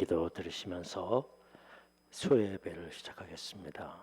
기도 들으시면서 수요 예배를 시작하겠습니다.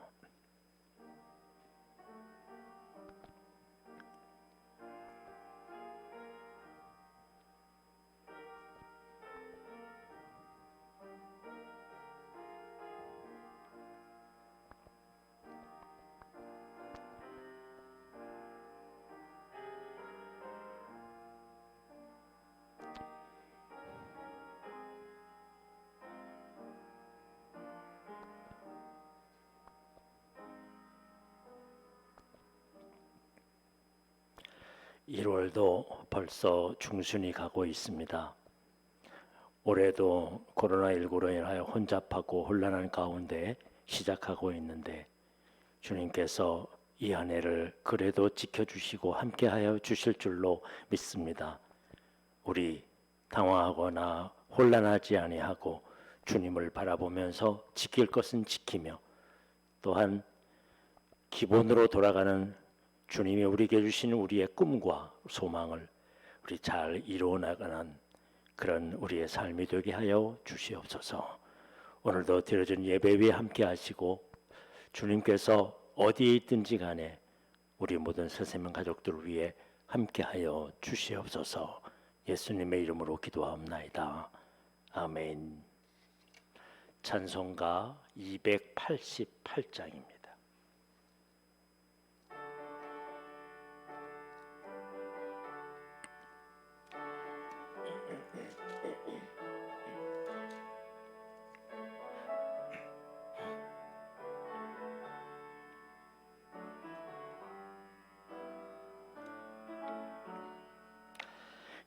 일월도 벌써 중순이 가고 있습니다. 올해도 코로나19로 인하여 혼잡하고 혼란한 가운데 시작하고 있는데 주님께서 이 한 해를 그래도 지켜주시고 함께하여 주실 줄로 믿습니다. 우리 당황하거나 혼란하지 아니하고 주님을 바라보면서 지킬 것은 지키며 또한 기본으로 돌아가는 주님이 우리에게 주신 우리의 꿈과 소망을 우리 잘 이루어 나가는 그런 우리의 삶이 되게 하여 주시옵소서. 오늘도 드려진 예배 위에 함께 하시고 주님께서 어디에 있든지 간에 우리 모든 새세명 가족들을 위해 함께 하여 주시옵소서. 예수님의 이름으로 기도하옵나이다. 아멘. 찬송가 288장입니다.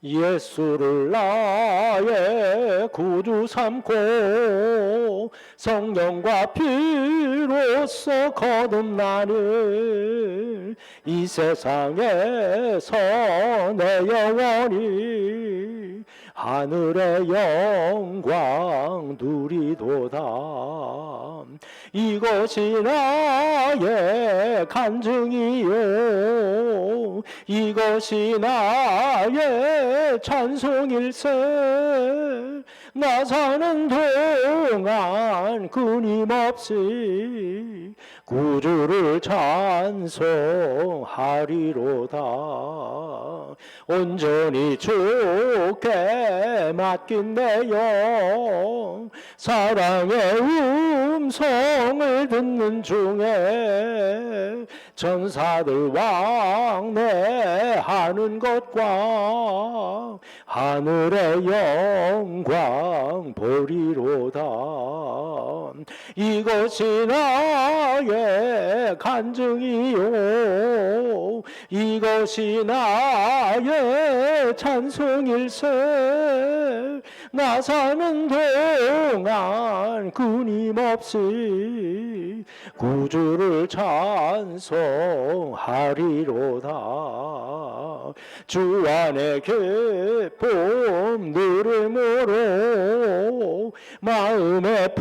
예수를 나의 구주 삼고 성령과 피로써 거듭나는 이 세상에서 내 영혼이 하늘의 영광 누리도다 이것이 나의 간증이요. 이것이 나의 찬송일세. 나 사는 동안 끊임없이 구주를 찬송하리로다. 온전히 주께 맡긴 내 영 사랑의 음성을 듣는 중에 전사들 왕래하는 것과 하늘의 영광 보리로다 이것이 나의 간증이요. 이것이 나의 찬송일세. 나 사는 동안 끊임없이 구주를 찬송하리로다. 주 안에 기쁨 누름으로 마음의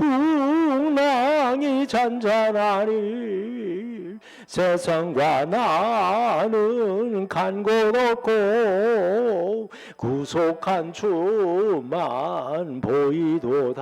풍랑이 잔잔하니 세상과 나는 간곳 없고 구속한 주만 보이도다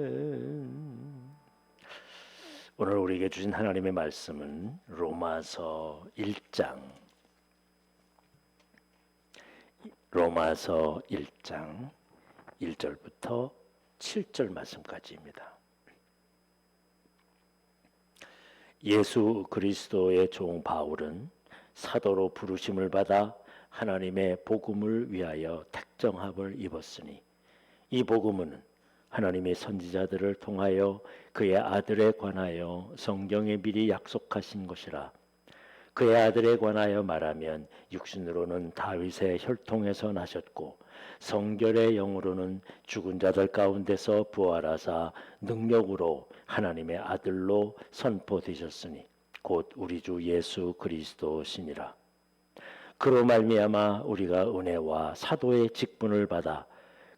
오늘 우리에게 주신 하나님의 말씀은 로마서 1장 로마서 1장 1절부터 7절 말씀까지입니다. 예수 그리스도의 종 바울은 사도로 부르심을 받아 하나님의 복음을 위하여 택정함을 입었으니 이 복음은 하나님의 선지자들을 통하여 그의 아들에 관하여 성경에 미리 약속하신 것이라 그의 아들에 관하여 말하면 육신으로는 다윗의 혈통에서 나셨고 성결의 영으로는 죽은 자들 가운데서 부활하사 능력으로 하나님의 아들로 선포되셨으니 곧 우리 주 예수 그리스도시니라. 그로 말미암아 우리가 은혜와 사도의 직분을 받아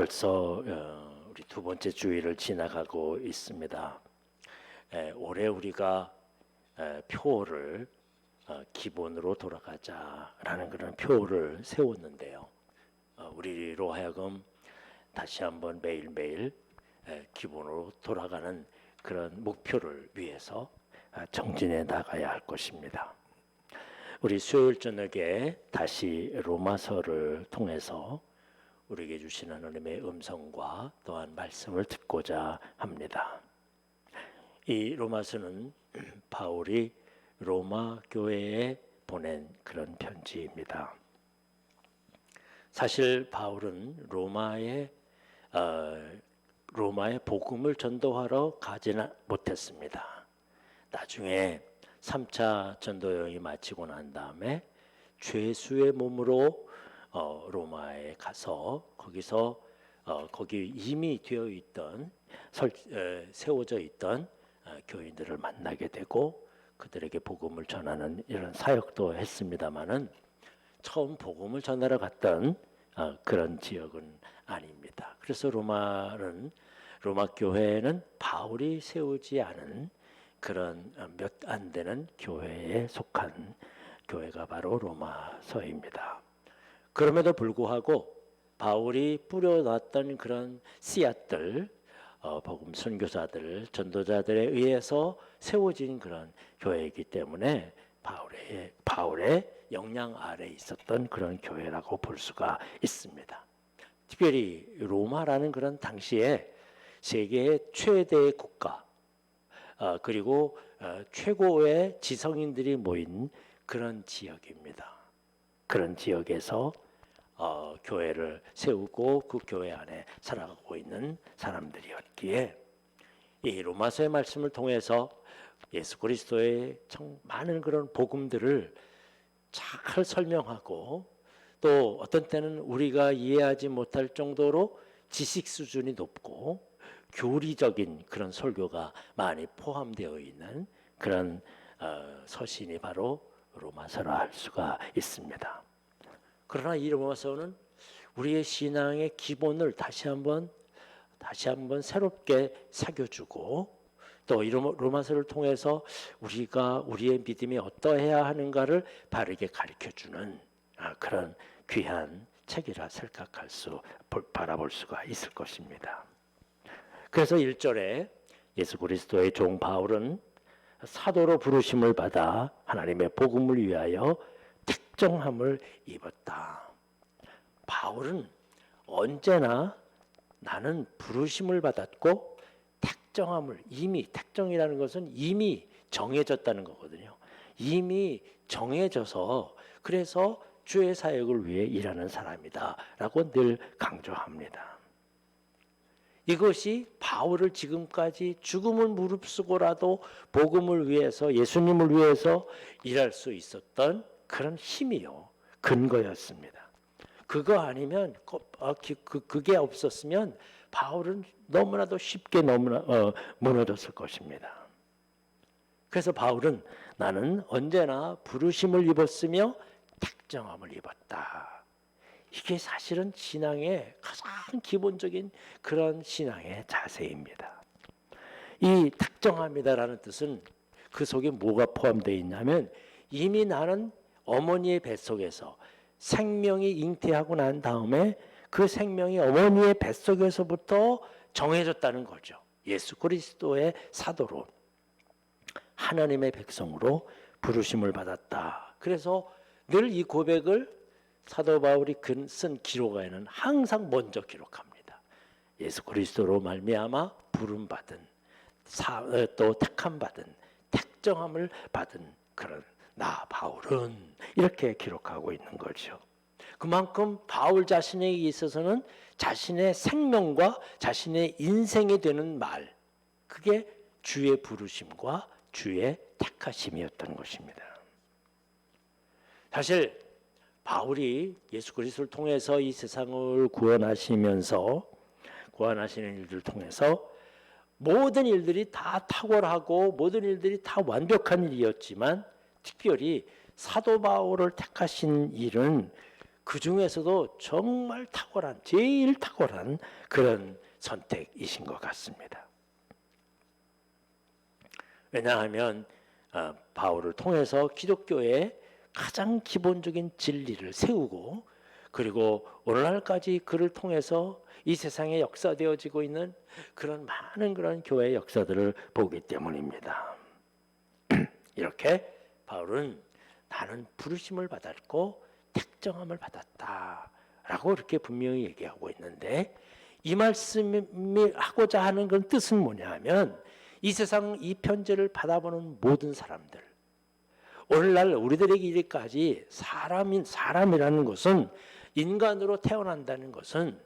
벌써 어, 우리 두 번째 주일을 지나가고 있습니다. 에, 올해 우리가 에, 표를 어, 기본으로 돌아가자라는 그런 표를 세웠는데요. 어, 우리로 하여금 다시 한번 매일매일 에, 기본으로 돌아가는 그런 목표를 위해서 아, 정진해 나가야 할 것입니다. 우리 수요일 저녁에 다시 로마서를 통해서 우리에게 주신 하나님의 음성과 또한 말씀을 듣고자 합니다. 이 로마서는 바울이 로마 교회에 보낸 그런 편지입니다. 사실 바울은 로마에 어, 로마의 복음을 전도하러 가지는 못했습니다. 나중에 3차 전도 여행이 마치고 난 다음에 죄수의 몸으로 어, 로마에 가서 거기서 어, 거기 이미 되어 있던 설, 에, 세워져 있던 어, 교인들을 만나게 되고 그들에게 복음을 전하는 이런 사역도 했습니다마는 처음 복음을 전하러 갔던 어, 그런 지역은 아닙니다. 그래서 로마는 로마 교회는 바울이 세우지 않은 그런 어, 몇안 되는 교회에 속한 교회가 바로 로마서입니다. 그럼에도 불구하고 바울이 뿌려놨던 그런 씨앗들, 어, 복음 선교사들, 전도자들에 의해서 세워진 그런 교회이기 때문에 바울의 바울의 영향 아래 있었던 그런 교회라고 볼 수가 있습니다. 특별히 로마라는 그런 당시에 세계의 최대의 국가 어, 그리고 어, 최고의 지성인들이 모인 그런 지역입니다. 그런 지역에서 어, 교회를 세우고 그 교회 안에 살아가고 있는 사람들이었기에 이 로마서의 말씀을 통해서 예수 그리스도의 참 많은 그런 복음들을 잘 설명하고 또 어떤 때는 우리가 이해하지 못할 정도로 지식 수준이 높고 교리적인 그런 설교가 많이 포함되어 있는 그런 어, 서신이 바로 로마서라 할 수가 있습니다. 그러나 이 로마서는 우리의 신앙의 기본을 다시 한번 다시 한번 새롭게 새겨주고 또이 로마서를 통해서 우리가 우리의 믿음이 어떠해야 하는가를 바르게 가르쳐주는 아, 그런 귀한 책이라 생각할 수 바라볼 수가 있을 것입니다. 그래서 1절에 예수 그리스도의 종 바울은 사도로 부르심을 받아 하나님의 복음을 위하여 특정함을 입었다. 바울은 언제나 나는 부르심을 받았고 특정함을 이미 특정이라는 것은 이미 정해졌다는 거거든요. 이미 정해져서 그래서 주의 사역을 위해 일하는 사람이다라고 늘 강조합니다. 이것이 바울을 지금까지 죽음을 무릅쓰고라도 복음을 위해서 예수님을 위해서 일할 수 있었던 그런 힘이요 근거였습니다. 그거 아니면 어, 그 그게 없었으면 바울은 너무나도 쉽게 너무나 어, 무너졌을 것입니다. 그래서 바울은 나는 언제나 부르심을 입었으며 특정함을 입었다. 이게 사실은 신앙의 가장 기본적인 그런 신앙의 자세입니다. 이 특정합니다라는 뜻은 그 속에 뭐가 포함되어 있냐면 이미 나는 어머니의 뱃속에서 생명이 잉태하고 난 다음에 그 생명이 어머니의 뱃속에서부터 정해졌다는 거죠. 예수 그리스도의 사도로 하나님의 백성으로 부르심을 받았다. 그래서 늘 이 고백을 사도 바울이 쓴 기록에는 항상 먼저 기록합니다. 예수 그리스도로 말미암아 부름 받은 사, 어, 또 택함 받은 택정함을 받은 그런 나 바울은 이렇게 기록하고 있는 거죠. 그만큼 바울 자신에게 있어서는 자신의 생명과 자신의 인생이 되는 말 그게 주의 부르심과 주의 택하심이었던 것입니다. 사실 바울이 예수 그리스도를 통해서 이 세상을 구원하시면서 구원하시는 일들을 통해서 모든 일들이 다 탁월하고 모든 일들이 다 완벽한 일이었지만 특별히 사도 바울을 택하신 일은 그 중에서도 정말 탁월한 제일 탁월한 그런 선택이신 것 같습니다. 왜냐하면 어, 바울을 통해서 기독교의 가장 기본적인 진리를 세우고 그리고 오늘날까지 그를 통해서 이 세상에 역사되어지고 있는 그런 많은 그런 교회 역사들을 보기 때문입니다. 이렇게 바울은 나는 부르심을 받았고 택정함을 받았다라고 이렇게 분명히 얘기하고 있는데 이 말씀이 하고자 하는 그런 뜻은 뭐냐면 이 세상 이 편지를 받아보는 모든 사람들 오늘날 우리들에게 이르기까지 사람인 사람이라는 것은 인간으로 태어난다는 것은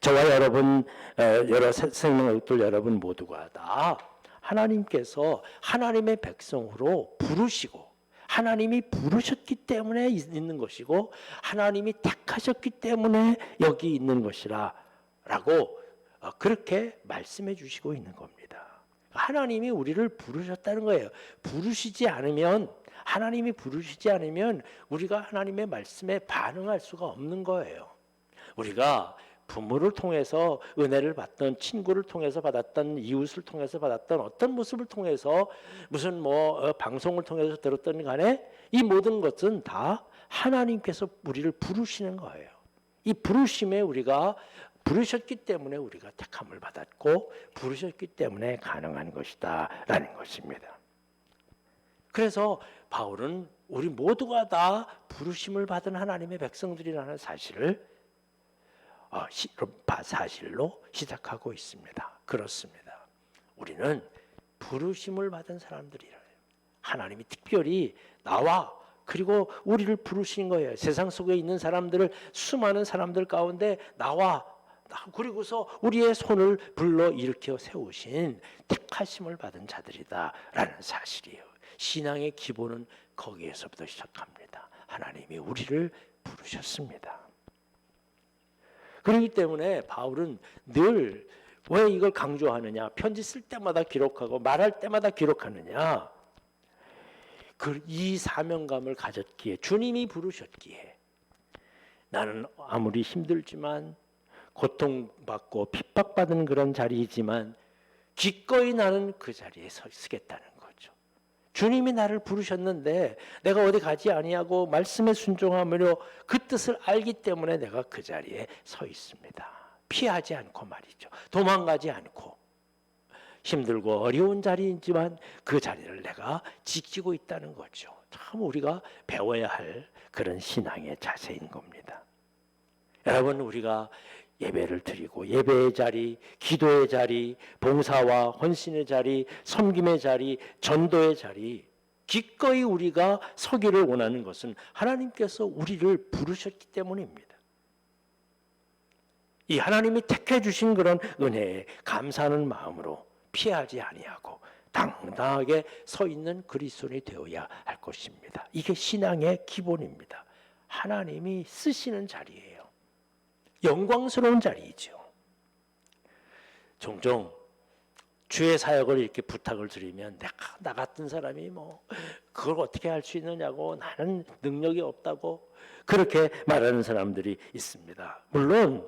저와 여러분 어, 여러 세- 생명들 여러분 모두가 다 하나님께서 하나님의 백성으로 부르시고 하나님이 부르셨기 때문에 있- 있는 것이고 하나님이 택하셨기 때문에 여기 있는 것이라라고 어, 그렇게 말씀해 주시고 있는 겁니다. 하나님이 우리를 부르셨다는 거예요. 부르시지 않으면 하나님이 부르시지 않으면 우리가 하나님의 말씀에 반응할 수가 없는 거예요. 우리가 부모를 통해서 은혜를 받던 친구를 통해서 받았던 이웃을 통해서 받았던 어떤 모습을 통해서 무슨 뭐 어, 방송을 통해서 들었던 간에 이 모든 것은 다 하나님께서 우리를 부르시는 거예요. 이 부르심에 우리가 부르셨기 때문에 우리가 택함을 받았고 부르셨기 때문에 가능한 것이다라는 것입니다. 그래서 바울은 우리 모두가 다 부르심을 받은 하나님의 백성들이라는 사실을 사실로 시작하고 있습니다. 그렇습니다. 우리는 부르심을 받은 사람들이래요. 하나님이 특별히 나와 그리고 우리를 부르신 거예요. 세상 속에 있는 사람들을 수많은 사람들 가운데 나와 나- 그리고서 우리의 손을 불러 일으켜 세우신 택하심을 받은 자들이다라는 사실이에요. 신앙의 기본은 거기에서부터 시작합니다. 하나님이 우리를 부르셨습니다. 그렇기 때문에 바울은 늘 왜 이걸 강조하느냐? 편지 쓸 때마다 기록하고 말할 때마다 기록하느냐? 그 이 사명감을 가졌기에 주님이 부르셨기에 나는 아무리 힘들지만 고통받고 핍박받은 그런 자리이지만 기꺼이 나는 그 자리에 서 쓰겠다는. 주님이 나를 부르셨는데 내가 어디 가지 아니하고 말씀에 순종하므로 그 뜻을 알기 때문에 내가 그 자리에 서 있습니다. 피하지 않고 말이죠. 도망가지 않고 힘들고 어려운 자리이지만 그 자리를 내가 지키고 있다는 거죠. 참 우리가 배워야 할 그런 신앙의 자세인 겁니다. 여러분 우리가 예배를 드리고 예배의 자리, 기도의 자리, 봉사와 헌신의 자리, 섬김의 자리, 전도의 자리 기꺼이 우리가 서기를 원하는 것은 하나님께서 우리를 부르셨기 때문입니다. 이 하나님이 택해 주신 그런 은혜에 감사하는 마음으로 피하지 아니하고 당당하게 서 있는 그리스도인이 되어야 할 것입니다. 이게 신앙의 기본입니다. 하나님이 쓰시는 자리예요. 영광스러운 자리이죠. 종종 주의 사역을 이렇게 부탁을 드리면 내가 나 같은 사람이 뭐 그걸 어떻게 할 수 있느냐고 나는 능력이 없다고 그렇게 말하는 사람들이 있습니다. 물론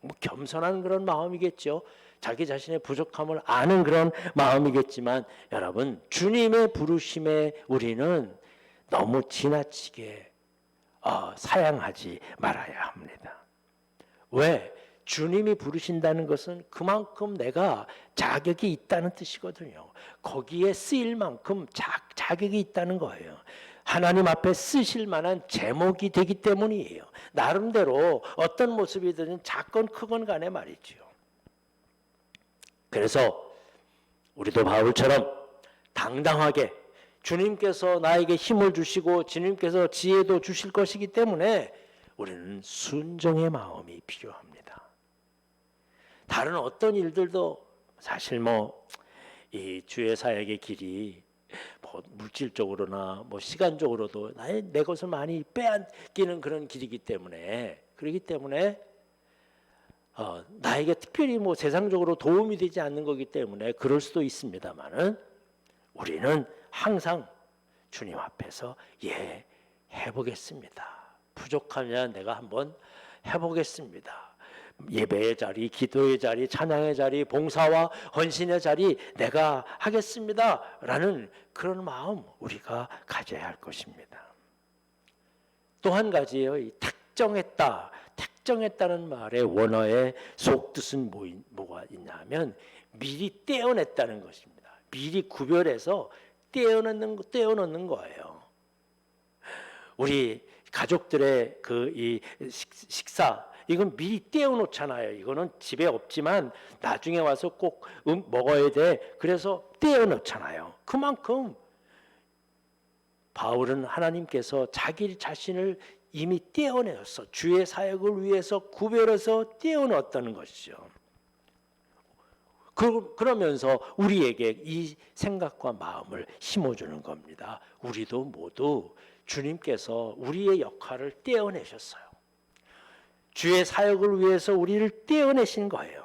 뭐 겸손한 그런 마음이겠죠. 자기 자신의 부족함을 아는 그런 마음이겠지만 여러분 주님의 부르심에 우리는 너무 지나치게 어, 사양하지 말아야 합니다. 왜? 주님이 부르신다는 것은 그만큼 내가 자격이 있다는 뜻이거든요. 거기에 쓰일 만큼 자, 자격이 있다는 거예요. 하나님 앞에 쓰실 만한 제목이 되기 때문이에요. 나름대로 어떤 모습이든 작건 크건 간에 말이죠. 그래서 우리도 바울처럼 당당하게 주님께서 나에게 힘을 주시고 주님께서 지혜도 주실 것이기 때문에 우리는 순종의 마음이 필요합니다. 다른 어떤 일들도 사실 뭐 이 주의 사역의 길이 뭐 물질적으로나 뭐 시간적으로도 나의 내 것을 많이 빼앗기는 그런 길이기 때문에 그렇기 때문에 어, 나에게 특별히 뭐 세상적으로 도움이 되지 않는 거기 때문에 그럴 수도 있습니다만은 우리는 항상 주님 앞에서 예 해보겠습니다. 부족하면 내가 한번 해보겠습니다. 예배의 자리, 기도의 자리, 찬양의 자리, 봉사와 헌신의 자리 내가 하겠습니다 라는 그런 마음 우리가 가져야 할 것입니다. 또 한 가지요, 이 특정했다, 특정했다는 말의 원어의 속뜻은 뭐, 뭐가 있냐면 미리 떼어냈다는 것입니다. 미리 구별해서 떼어넣는 떼어넣는 거예요. 우리 가족들의 그 이 식사 이건 미리 떼어놓잖아요. 이거는 집에 없지만 나중에 와서 꼭 음, 먹어야 돼. 그래서 떼어놓잖아요. 그만큼 바울은 하나님께서 자기 자신을 이미 떼어내었어. 주의 사역을 위해서 구별해서 떼어넣었다는 것이죠. 그, 그러면서 우리에게 이 생각과 마음을 심어주는 겁니다. 우리도 모두 주님께서 우리의 역할을 떼어내셨어요. 주의 사역을 위해서 우리를 떼어내신 거예요.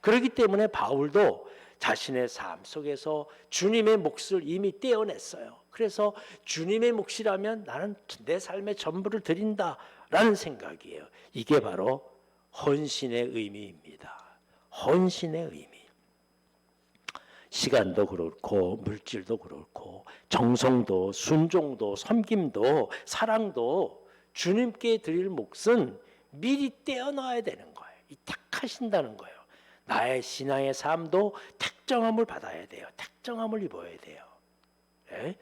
그렇기 때문에 바울도 자신의 삶 속에서 주님의 몫을 이미 떼어냈어요. 그래서 주님의 몫이라면 나는 내 삶의 전부를 드린다라는 생각이에요. 이게 바로 헌신의 의미입니다. 헌신의 의미. 시간도 그렇고 물질도 그렇고 정성도 순종도 섬김도 사랑도 주님께 드릴 몫은 미리 떼어놔야 되는 거예요. 이 택하신다는 거예요. 나의 신앙의 삶도 택정함을 받아야 돼요. 택정함을 입어야 돼요. 예?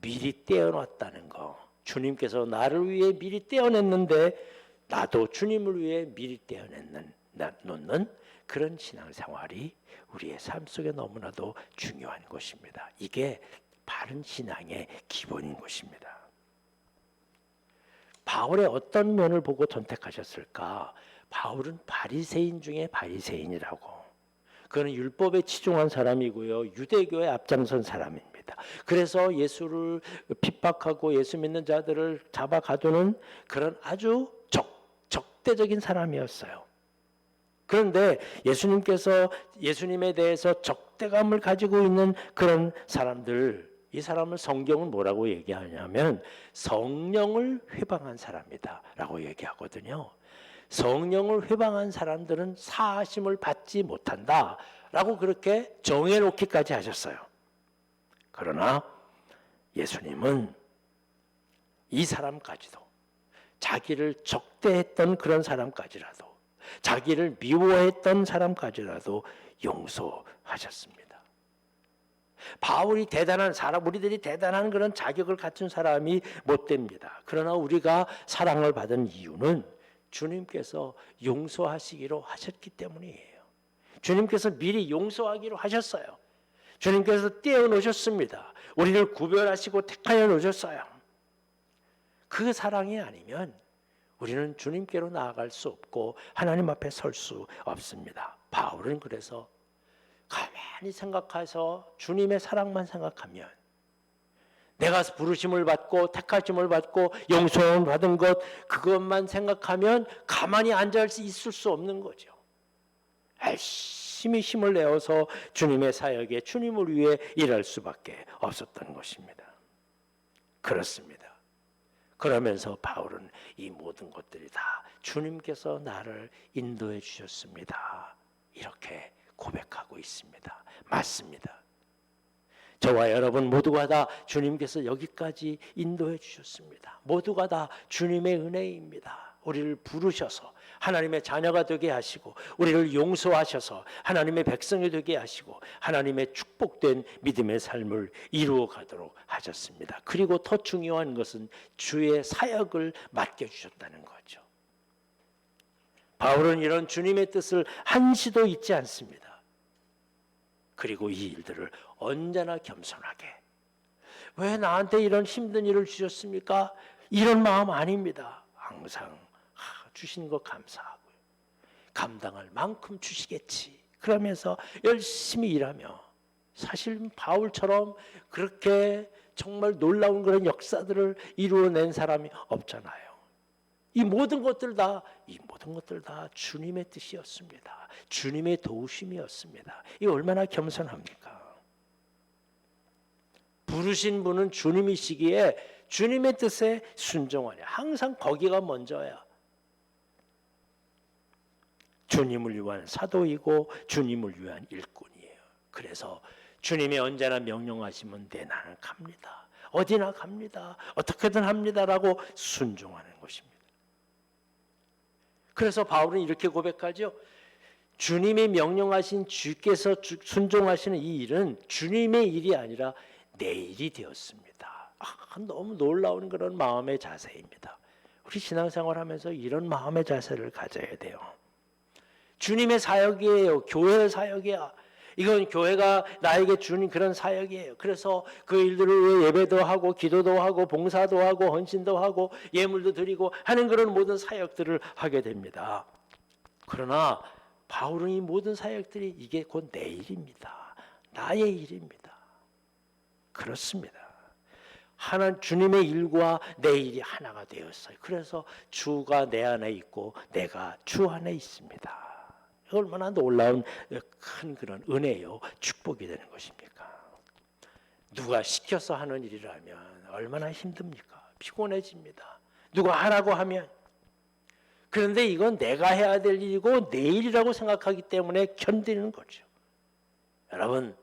미리 떼어놨다는 거. 주님께서 나를 위해 미리 떼어냈는데 나도 주님을 위해 미리 떼어냈는 놓는 그런 신앙생활이 우리의 삶 속에 너무나도 중요한 것입니다. 이게 바른 신앙의 기본인 것입니다. 바울의 어떤 면을 보고 선택하셨을까? 바울은 바리새인 중에 바리새인이라고. 그는 율법에 치중한 사람이고요. 유대교에 앞장선 사람입니다. 그래서 예수를 핍박하고 예수 믿는 자들을 잡아 가두는 그런 아주 적, 적대적인 사람이었어요. 그런데 예수님께서 예수님에 대해서 적대감을 가지고 있는 그런 사람들, 이 사람을 성경은 뭐라고 얘기하냐면 성령을 회방한 사람이다라고 얘기하거든요. 성령을 회방한 사람들은 사하심을 받지 못한다라고 그렇게 정해놓기까지 하셨어요. 그러나 예수님은 이 사람까지도 자기를 적대했던 그런 사람까지라도 자기를 미워했던 사람까지라도 용서하셨습니다. 바울이 대단한 사람, 우리들이 대단한 그런 자격을 갖춘 사람이 못 됩니다. 그러나 우리가 사랑을 받은 이유는 주님께서 용서하시기로 하셨기 때문이에요. 주님께서 미리 용서하기로 하셨어요. 주님께서 떼어 놓으셨습니다. 우리를 구별하시고 택하여 놓으셨어요. 그 사랑이 아니면 우리는 주님께로 나아갈 수 없고 하나님 앞에 설 수 없습니다. 바울은 그래서 가만히 생각해서 주님의 사랑만 생각하면 내가 부르심을 받고 택하심을 받고 용서를 받은 것 그것만 생각하면 가만히 앉아 있을 수 없는 거죠. 열심히 힘을 내어서 주님의 사역에 주님을 위해 일할 수밖에 없었던 것입니다. 그렇습니다. 그러면서 바울은 이 모든 것들이 다 주님께서 나를 인도해 주셨습니다. 이렇게 고백하고 있습니다. 맞습니다. 저와 여러분 모두가 다 주님께서 여기까지 인도해 주셨습니다. 모두가 다 주님의 은혜입니다. 우리를 부르셔서 하나님의 자녀가 되게 하시고 우리를 용서하셔서 하나님의 백성이 되게 하시고 하나님의 축복된 믿음의 삶을 이루어 가도록 하셨습니다. 그리고 더 중요한 것은 주의 사역을 맡겨 주셨다는 거죠. 바울은 이런 주님의 뜻을 한시도 잊지 않습니다. 그리고 이 일들을 언제나 겸손하게 왜 나한테 이런 힘든 일을 주셨습니까? 이런 마음 아닙니다. 항상 아, 주신 거 감사하고요. 감당할 만큼 주시겠지. 그러면서 열심히 일하며 사실 바울처럼 그렇게 정말 놀라운 그런 역사들을 이루어낸 사람이 없잖아요. 이 모든 것들 다, 이 모든 것들 다 주님의 뜻이었습니다. 주님의 도우심이었습니다. 이 얼마나 겸손합니까? 부르신 분은 주님이시기에 주님의 뜻에 순종하냐. 항상 거기가 먼저야. 주님을 위한 사도이고 주님을 위한 일꾼이에요. 그래서 주님이 언제나 명령하시면 내 나는 갑니다. 어디나 갑니다. 어떻게든 합니다라고 순종하는 것입니다. 그래서 바울은 이렇게 고백하죠. 주님이 명령하신 주께서 주- 순종하시는 이 일은 주님의 일이 아니라 내 일이 되었습니다. 아, 너무 놀라운 그런 마음의 자세입니다. 우리 신앙생활 하면서 이런 마음의 자세를 가져야 돼요. 주님의 사역이에요. 교회의 사역이야. 이건 교회가 나에게 주는 그런 사역이에요. 그래서 그 일들을 위해 예배도 하고 기도도 하고 봉사도 하고 헌신도 하고 예물도 드리고 하는 그런 모든 사역들을 하게 됩니다. 그러나 바울은 이 모든 사역들이 이게 곧 내 일입니다. 나의 일입니다. 그렇습니다. 하나 주님의 일과 내 일이 하나가 되었어요. 그래서 주가 내 안에 있고 내가 주 안에 있습니다. 얼마나 놀라운 큰 그런 은혜요 축복이 되는 것입니까? 누가 시켜서 하는 일이라면 얼마나 힘듭니까? 피곤해집니다. 누가 하라고 하면 그런데 이건 내가 해야 될 일이고 내 일이라고 생각하기 때문에 견디는 거죠. 여러분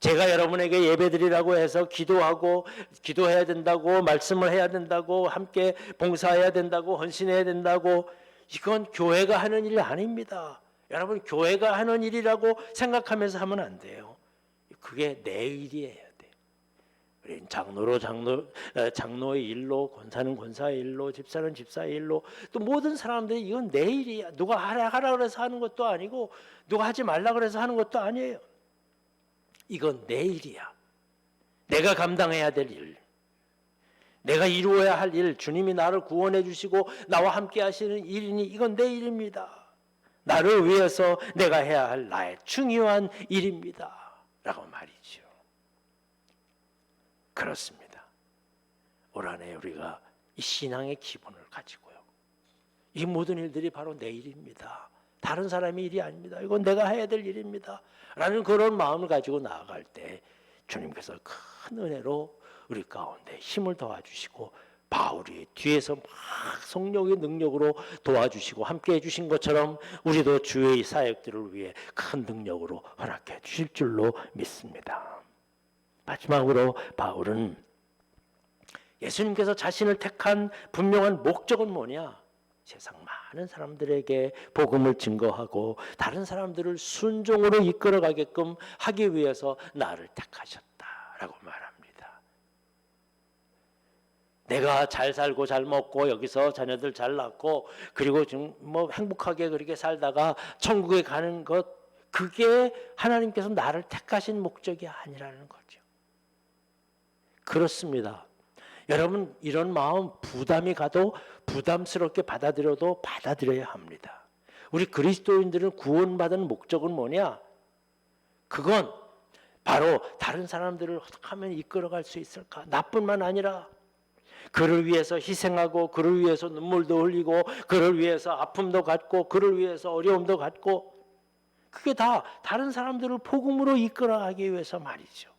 제가 여러분에게 예배드리라고 해서 기도하고 기도해야 된다고 말씀을 해야 된다고 함께 봉사해야 된다고 헌신해야 된다고 이건 교회가 하는 일이 아닙니다. 여러분 교회가 하는 일이라고 생각하면서 하면 안 돼요. 그게 내. 우리 장로로 장로 어, 장로의 일로 권사는 권사의 일로 집사는 집사의 일로 또 모든 사람들이 이건 내 일이야. 누가 하라 하라 그래서 하는 것도 아니고 누가 하지 말라 그래서 하는 것도 아니에요. 이건 내 일이야. 내가 감당해야 될 일. 내가 이루어야 할 일. 주님이 나를 구원해 주시고 나와 함께 하시는 일이니 이건 내 일입니다. 나를 위해서 내가 해야 할 나의 중요한 일입니다. 라고 말이죠. 그렇습니다. 올 한해 우리가 이 신앙의 기본을 가지고요. 이 모든 일들이 바로 내 일입니다. 다른 사람의 일이 아닙니다. 이건 내가 해야 될 일입니다. 라는 그런 마음을 가지고 나아갈 때 주님께서 큰 은혜로 우리 가운데 힘을 도와주시고 바울이 뒤에서 막 성령의 능력으로 도와주시고 함께 해주신 것처럼 우리도 주의 사역들을 위해 큰 능력으로 허락해 주실 줄로 믿습니다. 마지막으로 바울은 예수님께서 자신을 택한 분명한 목적은 뭐냐? 세상 많은 사람들에게 복음을 증거하고 다른 사람들을 순종으로 이끌어가게끔 하기 위해서 나를 택하셨다라고 말합니다. 내가 잘 살고 잘 먹고 여기서 자녀들 잘 낳고 그리고 좀뭐 행복하게 그렇게 살다가 천국에 가는 것 그게 하나님께서 나를 택하신 목적이 아니라는 거죠. 그렇습니다. 여러분 이런 마음 부담이 가도 부담스럽게 받아들여도 받아들여야 합니다. 우리 그리스도인들은 구원받은 목적은 뭐냐? 그건 바로 다른 사람들을 어떻게 하면 이끌어갈 수 있을까? 나뿐만 아니라 그를 위해서 희생하고 그를 위해서 눈물도 흘리고 그를 위해서 아픔도 갖고 그를 위해서 어려움도 갖고 그게 다 다른 사람들을 복음으로 이끌어가기 위해서 말이죠.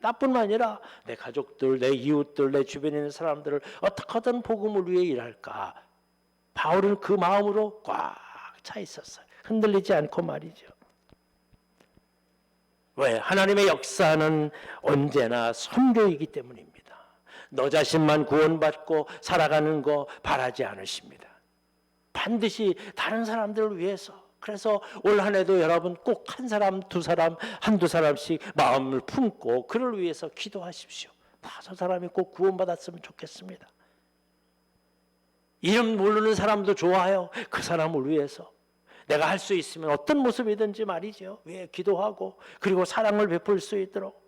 나뿐만 아니라 내 가족들, 내 이웃들, 내 주변에 있는 사람들을 어떻게든 복음을 위해 일할까. 바울은 그 마음으로 꽉 차 있었어요. 흔들리지 않고 말이죠. 왜? 하나님의 역사는 언제나 선교이기 때문입니다. 너 자신만 구원받고 살아가는 거 바라지 않으십니다. 반드시 다른 사람들을 위해서 그래서 올 한 해도 여러분 꼭 한 사람, 두 사람, 한두 사람씩 마음을 품고 그를 위해서 기도하십시오. 아, 저 사람이 꼭 구원받았으면 좋겠습니다. 이름 모르는 사람도 좋아요. 그 사람을 위해서 내가 할 수 있으면 어떤 모습이든지 말이죠. 왜 기도하고 그리고 사랑을 베풀 수 있도록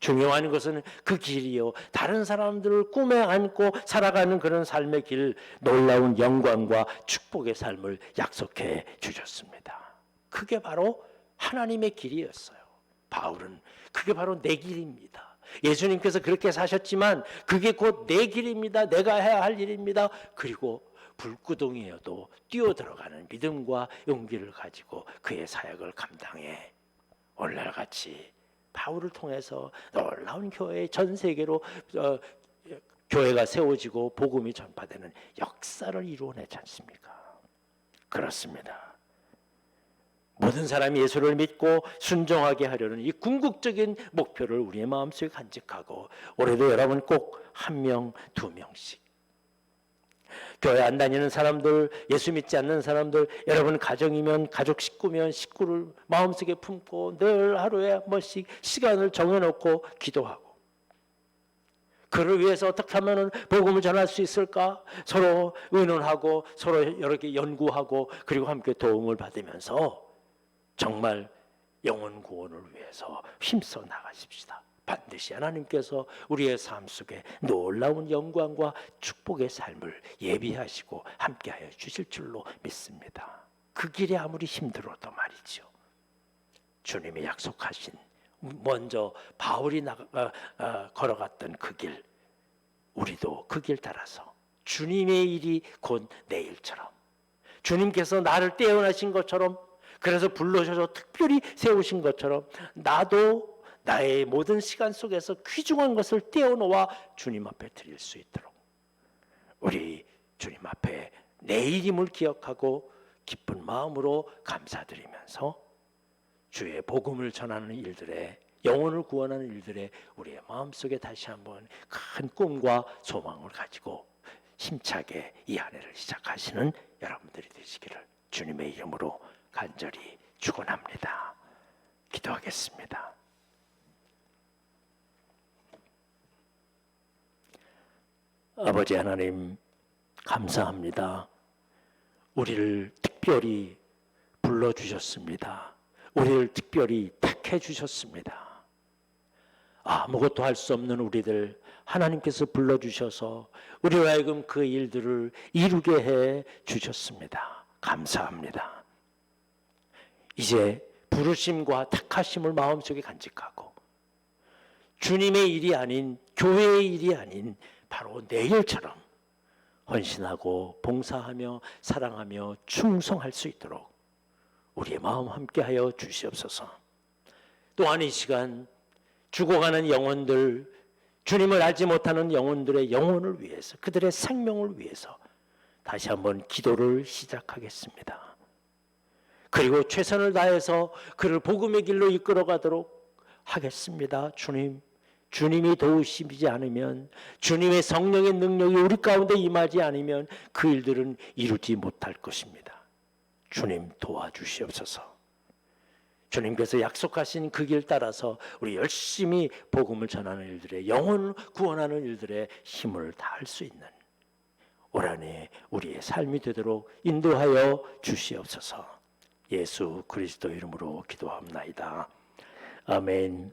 중요한 것은 그 길이요. 다른 사람들을 꿈에 안고 살아가는 그런 삶의 길, 놀라운 영광과 축복의 삶을 약속해 주셨습니다. 그게 바로 하나님의 길이었어요. 바울은 그게 바로 내 길입니다. 예수님께서 그렇게 사셨지만 그게 곧 내 길입니다. 내가 해야 할 일입니다. 그리고 불구덩이에도 뛰어 들어가는 믿음과 용기를 가지고 그의 사역을 감당해 오늘날 같이 바울을 통해서 놀라운 교회 전 세계로 어, 교회가 세워지고 복음이 전파되는 역사를 이루어내지 않습니까? 그렇습니다. 모든 사람이 예수를 믿고 순종하게 하려는 이 궁극적인 목표를 우리의 마음속에 간직하고 올해도 여러분 꼭 한 명, 두 명씩 교회 안 다니는 사람들, 예수 믿지 않는 사람들, 여러분 가정이면 가족 식구면 식구를 마음속에 품고 늘 하루에 한 번씩 시간을 정해놓고 기도하고 그를 위해서 어떻게 하면 복음을 전할 수 있을까? 서로 의논하고 서로 여러 개 연구하고 그리고 함께 도움을 받으면서 정말 영혼 구원을 위해서 힘써 나가십시다. 반드시 하나님께서 우리의 삶 속에 놀라운 영광과 축복의 삶을 예비하시고 함께하여 주실 줄로 믿습니다. 그 길이 아무리 힘들어도 말이죠. 주님이 약속하신 먼저 바울이 나가, 어, 어, 걸어갔던 그 길, 우리도 그 길 따라서 주님의 일이 곧 내 일처럼 주님께서 나를 떼어나신 것처럼 그래서 불러셔서 특별히 세우신 것처럼 나도 나의 모든 시간 속에서 귀중한 것을 떼어놓아 주님 앞에 드릴 수 있도록 우리 주님 앞에 내일임을 기억하고 기쁜 마음으로 감사드리면서 주의 복음을 전하는 일들에 영혼을 구원하는 일들에 우리의 마음속에 다시 한번 큰 꿈과 소망을 가지고 힘차게 이 한 해를 시작하시는 여러분들이 되시기를 주님의 이름으로 간절히 축원합니다. 기도하겠습니다. 아버지 하나님 감사합니다. 우리를 특별히 불러 주셨습니다. 우리를 특별히 택해 주셨습니다. 아무것도 할 수 없는 우리들 하나님께서 불러 주셔서 우리로 하여금 그 일들을 이루게 해 주셨습니다. 감사합니다. 이제 부르심과 택하심을 마음속에 간직하고 주님의 일이 아닌 교회의 일이 아닌 바로 내일처럼 헌신하고 봉사하며 사랑하며 충성할 수 있도록 우리의 마음 함께하여 주시옵소서. 또한 이 시간 죽어가는 영혼들, 주님을 알지 못하는 영혼들의 영혼을 위해서, 그들의 생명을 위해서 다시 한번 기도를 시작하겠습니다. 그리고 최선을 다해서 그를 복음의 길로 이끌어가도록 하겠습니다. 주님, 주님이 도우시지 않으면 주님의 성령의 능력이 우리 가운데 임하지 않으면 그 일들은 이루지 못할 것입니다. 주님 도와주시옵소서. 주님께서 약속하신 그 길 따라서 우리 열심히 복음을 전하는 일들에 영혼 구원하는 일들에 힘을 다할 수 있는 올 한해 우리의 삶이 되도록 인도하여 주시옵소서. 예수 그리스도 이름으로 기도합나이다. 아멘.